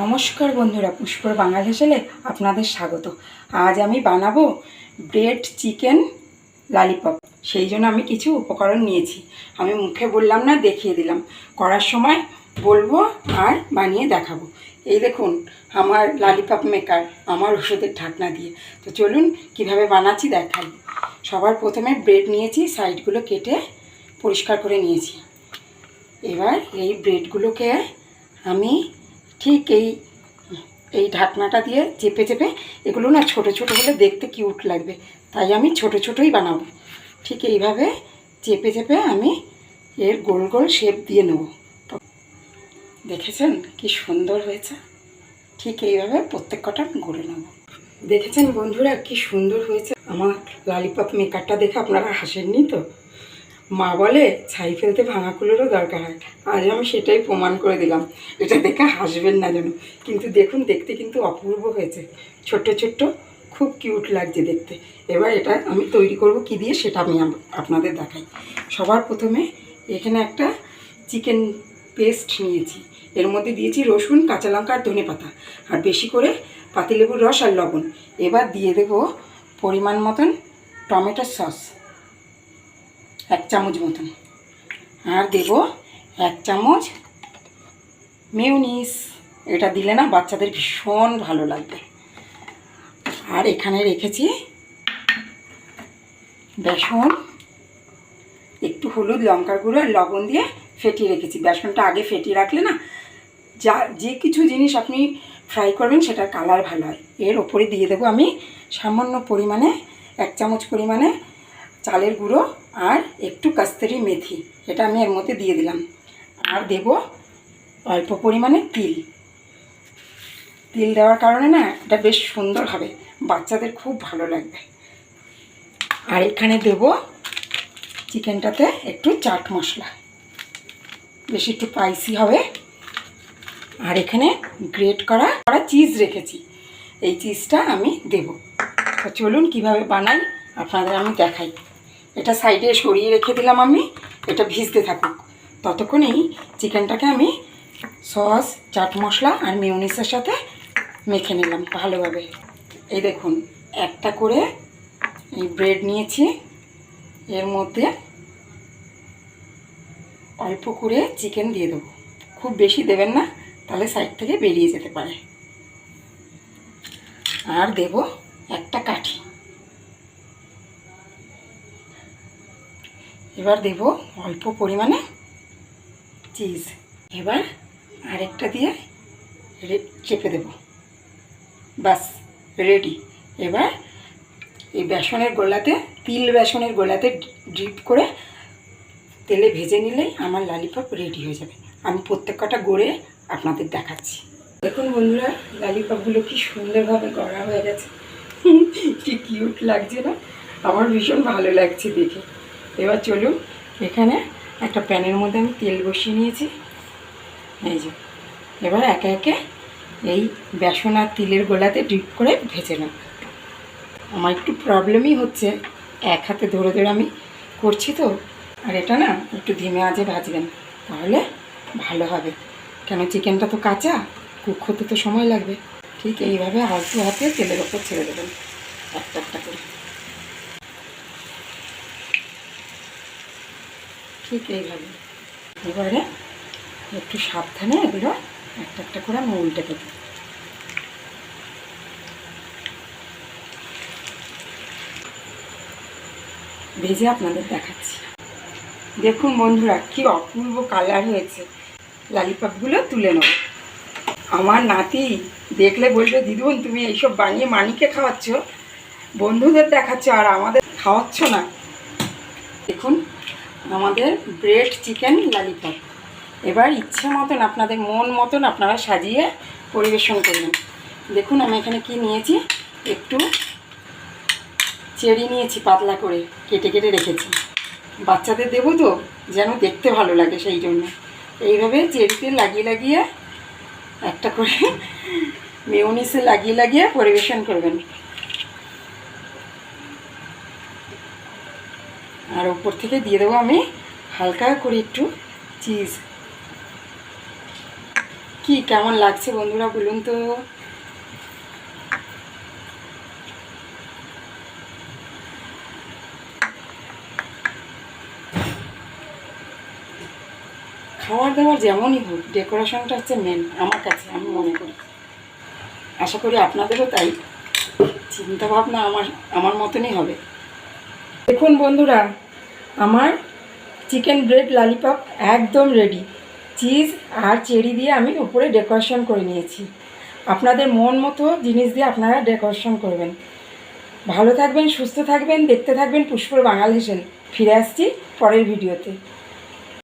নমস্কার বন্ধুরা, পুষ্পর বাঙাল হেসেলে আপনাদের স্বাগত। আজ আমি বানাবো ব্রেড চিকেন লালিপপ। সেই জন্য আমি কিছু উপকরণ নিয়েছি। আমি মুখে বললাম না, দেখিয়ে দিলাম। করার সময় বলব আর বানিয়ে দেখাবো। এই দেখুন, আমার লালিপপ মেকার আমার ওষুধের ঢাকনা দিয়ে। তো চলুন কীভাবে বানাচ্ছি দেখাই। সবার প্রথমে ব্রেড নিয়েছি, সাইডগুলো কেটে পরিষ্কার করে নিয়েছি। এবার এই ব্রেডগুলোকে আমি ঠিক এই এই ঢাকনাটা দিয়ে চেপে চেপে এগুলো না ছোট ছোট হলে দেখতে কিউট লাগবে। তাই আমি ছোট ছোটই বানাবো। ঠিক এইভাবে চেপে চেপে আমি এর গোল গোল শেপ দিয়ে নেব। দেখেছেন কি সুন্দর হয়েছে? ঠিক এইভাবে প্রত্যেক কটা গড়ে নেব। দেখেছেন বন্ধুরা কি সুন্দর হয়েছে? আমার লালিপপ মেকারটা দেখে আপনারা হাসেননি তো? মা বলে, ছাই ফেলতে ভাঙাকুলোরও দরকার হয়। আজ আমি সেটাই প্রমাণ করে দিলাম। এটা দেখে হাসবেন না যেন। কিন্তু দেখুন, দেখতে কিন্তু অপূর্ব হয়েছে। ছোট্ট ছোট্ট, খুব কিউট লাগছে দেখতে। এবার এটা আমি তৈরি করব কি দিয়ে সেটা আমি আপনাদের দেখাই। সবার প্রথমে এখানে একটা চিকেন পেস্ট নিয়েছি। এর মধ্যে দিয়েছি রসুন, কাঁচা লঙ্কা আর ধনে পাতা। আর বেশি করে পাতিলেবুর রস আর লবণ। এবার দিয়ে দেবো পরিমাণ মতন টমেটো সস। এক চামচ মতন। আর দেব এক চামচ মিউনিস এটা দিলে না বাচ্চাদের ভীষণ ভালো লাগবে। আর এখানে রেখেছি বেসন, একটু হলুদ লঙ্কার গুঁড়ো লবণ দিয়ে ফেটিয়ে রেখেছি। বেসনটা আগে ফেটিয়ে রাখলে না যা, যে কিছু জিনিস আপনি ফ্রাই করবেন সেটার কালার ভালো হয়। এর ওপরে দিয়ে দেবো আমি সামান্য পরিমাণে, এক চামচ পরিমাণে চালের গুঁড়ো আর একটু কাস্তুরি মেথি এটা আমি এর মধ্যে দিয়ে দিলাম। আর দেব অল্প পরিমাণে তিল। তিল দেওয়ার কারণে না এটা বেশ সুন্দর হবে, বাচ্চাদের খুব ভালো লাগবে। আর এখানে দেব চিকেনটাতে একটু চাট মশলা। বেশি একটু স্পাইসি হবে। আর এখানে গ্রেট করা করা চিজ রেখেছি। এই চিজটা আমি দেব। তো চলুন কীভাবে বানাই, আপনাদের আমি দেখাই। এটা সাইডে সরিয়ে রেখে দিলাম আমি, এটা ভিজতে থাকুক। ততক্ষণেই চিকেনটাকে আমি সস, চাট মশলা আর মিউনিসের সাথে মেখে নিলাম ভালোভাবে। এই দেখুন, একটা করে এই ব্রেড নিয়েছি। এর মধ্যে অল্প করে চিকেন দিয়ে দেবো। খুব বেশি দেবেন না, তাহলে সাইড থেকে বেরিয়ে যেতে পারে। আর দেব একটা কাঠি। এবার দেব অল্প পরিমাণে চিজ। এবার আরেকটা দিয়ে চেপে দেব। বাস রেডি এবার এই বেসনের গোলাতে, তিল বেসনের গোলাতে ড্রিপ করে তেলে ভেজে নিলেই আমার লালিপপ রেডি হয়ে যাবে। আমি প্রত্যেক কটা গড়ে আপনাদের দেখাচ্ছি। দেখুন বন্ধুরা লালিপপগুলো কি সুন্দরভাবে গড়া হয়ে গেছে। কি কিউট লাগছে না? আমার ভীষণ ভালো লাগছে দেখে। এবার চলুন এখানে একটা প্যানের মধ্যে আমি তেল বসিয়ে নিয়েছি। এই যে, এবার একে একে এই বেসন আর তিলের গোলাতে ডিপ করে ভেজে নেব। আমার একটু প্রবলেমই হচ্ছে, এক হাতে ধরে ধরে আমি করছি তো, আর এটা না একটু ধিমে আঁচে ভাজবেন, তাহলে ভালো হবে। কেন চিকেনটা তো কাঁচা, কুক হতে তো সময় লাগবে। ঠিক এইভাবে আলতু হাতে তেলের ওপর ছেড়ে দেবেন, একটা একটা করে। ঠিক এইভাবে এবারে একটু সাবধানে এগুলো একটা একটা করে আমি উল্টে দেবো। ভেজে আপনাদের দেখাচ্ছি। দেখুন বন্ধুরা, কি অপূর্ব কালার হয়েছে। লালিপপগুলো তুলে নেব। আমার নাতি দেখলে বলবে, দিদুন, তুমি এইসব বানিয়ে মানিকে খাওয়াচ্ছ? বন্ধুদের দেখাচ্ছ, আর আমাদের খাওয়াচ্ছ না। দেখুন আমাদের ব্রেড চিকেন লালিপপ। এবার ইচ্ছে মতন আপনাদের মন মতন আপনারা সাজিয়ে পরিবেশন করবেন। দেখুন, আমি এখানে কি নিয়েছি? একটু চেরি নিয়েছি পাতলা করে, কেটে কেটে রেখেছি। বাচ্চাদের দেবো তো, যেন দেখতে ভালো লাগে সেই জন্য। এইভাবে চেরিতে লাগিয়ে লাগিয়ে একটা করে মেয়নিসে লাগিয়ে লাগিয়ে পরিবেশন করবেন। আর উপর থেকে দিয়ে দেবো আমি হালকা করে একটু চিজ। কি কেমন লাগছে বন্ধুরা বলুন তো। খাওয়ার দাওয়ার যেমনই হোক, ডেকোরেশনটা হচ্ছে মেন আমার কাছে, আমি মনে করি। আশা করি আপনাদেরও তাই। চিন্তা ভাবনা আমার আমার মতনই হবে। দেখুন বন্ধুরা, আমার চিকেন ব্রেড লালিপপ একদম রেডি চিজ আর চেরি দিয়ে আমি উপরে ডেকোরেশন করে নিয়েছি। আপনাদের মন মতো জিনিস দিয়ে আপনারা ডেকোরেশন করবেন। ভালো থাকবেন, সুস্থ থাকবেন, দেখতে থাকবেন পুষ্পর বাঙাল হিসেবে ফিরে আসছি পরের ভিডিওতে